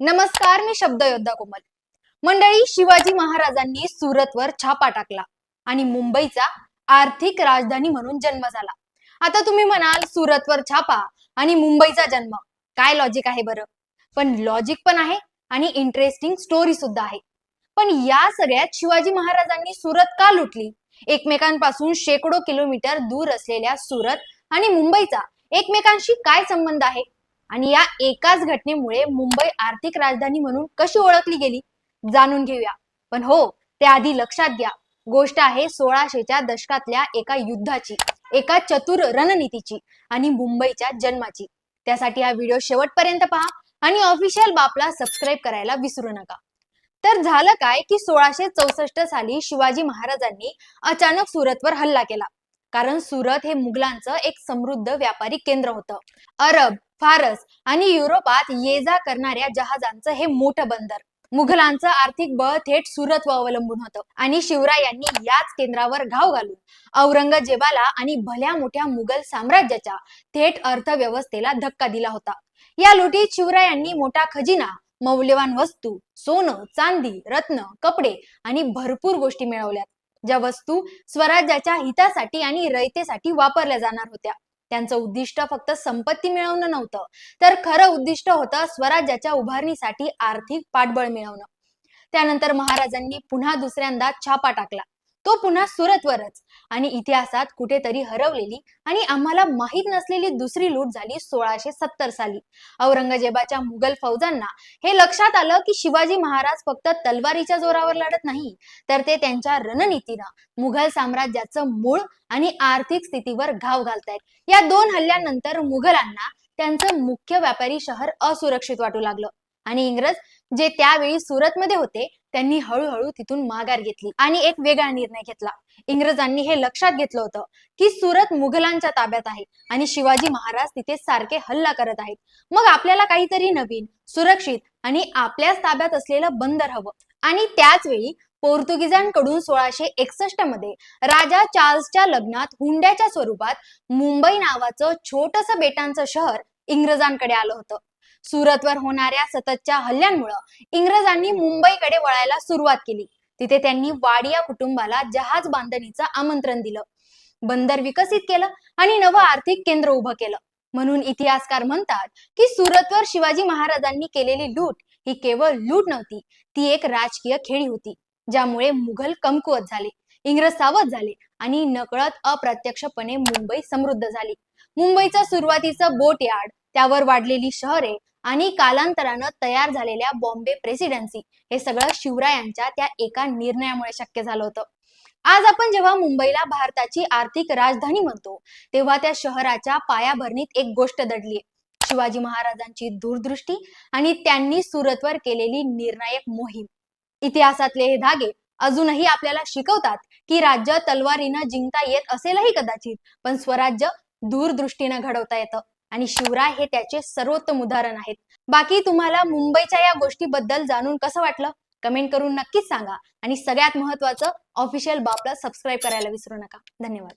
नमस्कार मी शब्द योद्धा कोमल. मंडळी शिवाजी महाराजांनी सुरतवर छापा टाकला आणि मुंबईचा आर्थिक राजधानी म्हणून जन्म झाला. आता तुम्ही म्हणाल सुरतवर छापा आणि मुंबईचा जन्म. काय लॉजिक आहे बरं? पण लॉजिक पण आहे आणि इंटरेस्टिंग स्टोरी सुद्धा आहे. पण या सगळ्यात शिवाजी महाराजांनी सुरत का लुटली? एकमेकांपासून शेकडो किलोमीटर दूर असलेल्या सुरत आणि मुंबईचा एकमेकांशी काय संबंध आहे? आणि या एकाच घटनेमुळे मुंबई आर्थिक राजधानी म्हणून कशी ओळखली गेली? जाणून घेऊया. पण हो त्याआधी लक्षात घ्या. गोष्ट आहे सोळाशेच्या दशकातल्या एका युद्धाची एका चतुर रणनीतीची आणि मुंबईच्या जन्माची. त्यासाठी हा व्हिडिओ शेवटपर्यंत पहा आणि ऑफिशियल बापला सबस्क्राईब करायला विसरू नका. तर झालं काय की सोळाशे चौसष्ट साली शिवाजी महाराजांनी अचानक सुरतवर हल्ला केला. कारण सुरत हे मुघलांचं एक समृद्ध व्यापारी केंद्र होतं. अरब फारस आणि युरोपात ये जा करणाऱ्या जहाजांचं हे मोठं बंदर. मुघलांचं आर्थिक बळ थेट सुरतवर अवलंबून होतं आणि शिवरायांनी याच केंद्रावर घाव घालून औरंगजेबाला आणि भल्या मोठ्या मुघल साम्राज्याच्या थेट अर्थव्यवस्थेला धक्का दिला होता. या लुटीत शिवरायांनी मोठा खजिना मौल्यवान वस्तू सोनं चांदी रत्न कपडे आणि भरपूर गोष्टी मिळवल्यात. ज्या वस्तू स्वराज्याच्या हितासाठी आणि रयतेसाठी वापरल्या जाणार होत्या. त्यांचं उद्दिष्ट फक्त संपत्ती मिळवणं नव्हतं तर खरं उद्दिष्ट होतं स्वराज्याच्या उभारणीसाठी आर्थिक पाठबळ मिळवणं. त्यानंतर महाराजांनी पुन्हा दुसऱ्यांदा छापा टाकला. तो पुन्हा सुरतवरच. आणि इतिहासात कुठेतरी हरवलेली आणि आम्हाला माहीत नसलेली दुसरी लूट झाली सोळाशे सत्तर साली. औरंगजेबाच्या मुघल फौजांना हे लक्षात आलं की शिवाजी महाराज फक्त तलवारीच्या जोरावर लढत नाही तर ते त्यांच्या रणनीतीनं मुघल साम्राज्याचं मूळ आणि आर्थिक स्थितीवर घाव घालतायत. या दोन हल्ल्यानंतर मुघलांना त्यांचं मुख्य व्यापारी शहर असुरक्षित वाटू लागलं. आणि इंग्रज जे त्यावेळी सुरतमध्ये होते त्यांनी हळूहळू तिथून माघार घेतली आणि एक वेगळा निर्णय घेतला. इंग्रजांनी हे लक्षात घेतलं होतं की सुरत मुघलांच्या ताब्यात आहे आणि शिवाजी महाराज तिथे सारखे हल्ला करत आहेत. मग आपल्याला काहीतरी नवीन सुरक्षित आणि आपल्याच ताब्यात असलेलं बंदर हवं. आणि त्याच वेळी पोर्तुगीजांकडून सोळाशे एकसष्टमध्ये राजा चार्ल्सच्या लग्नात हुंड्याच्या स्वरूपात मुंबई नावाचं छोटस बेटांचं शहर इंग्रजांकडे आलं होतं. सुरतवर होणाऱ्या सततच्या हल्ल्यांमुळं इंग्रजांनी मुंबईकडे वळायला सुरुवात केली. तिथे त्यांनी वाडिया कुटुंबाला जहाज बांधणीचं आमंत्रण दिलं. बंदर विकसित केलं आणि नवं आर्थिक केंद्र उभं केलं. म्हणून इतिहासकार म्हणतात की सुरतवर शिवाजी महाराजांनी केलेली लूट ही केवळ लूट नव्हती ती एक राजकीय खेळी होती ज्यामुळे मुघल कमकुवत झाले इंग्रज सावध झाले आणि नकळत अप्रत्यक्षपणे मुंबई समृद्ध झाली. मुंबईचं सुरुवातीचं बोट यार्ड त्यावर वाढलेली शहरे आणि कालांतरानं तयार झालेल्या बॉम्बे प्रेसिडेन्सी हे सगळं शिवरायांच्या त्या एका निर्णयामुळे शक्य झालं होतं. आज आपण जेव्हा मुंबईला भारताची आर्थिक राजधानी म्हणतो तेव्हा त्या शहराच्या पायाभरणीत एक गोष्ट दडली शिवाजी महाराजांची दूरदृष्टी आणि त्यांनी सुरतवर केलेली निर्णायक मोहीम. इतिहासातले हे धागे अजूनही आपल्याला शिकवतात की राज्य तलवारीनं जिंकता येत असेलही कदाचित पण स्वराज्य दूरदृष्टीनं घडवता येतं. आणि शिवराय हे त्याचे सर्वोत्तम उदाहरण आहेत. बाकी तुम्हाला मुंबईच्या या गोष्टीबद्दल जाणून कसं वाटलं? कमेंट करून नक्कीच सांगा. आणि सगळ्यात महत्वाचं ऑफिशियल बापला सबस्क्राईब करायला विसरू नका. धन्यवाद.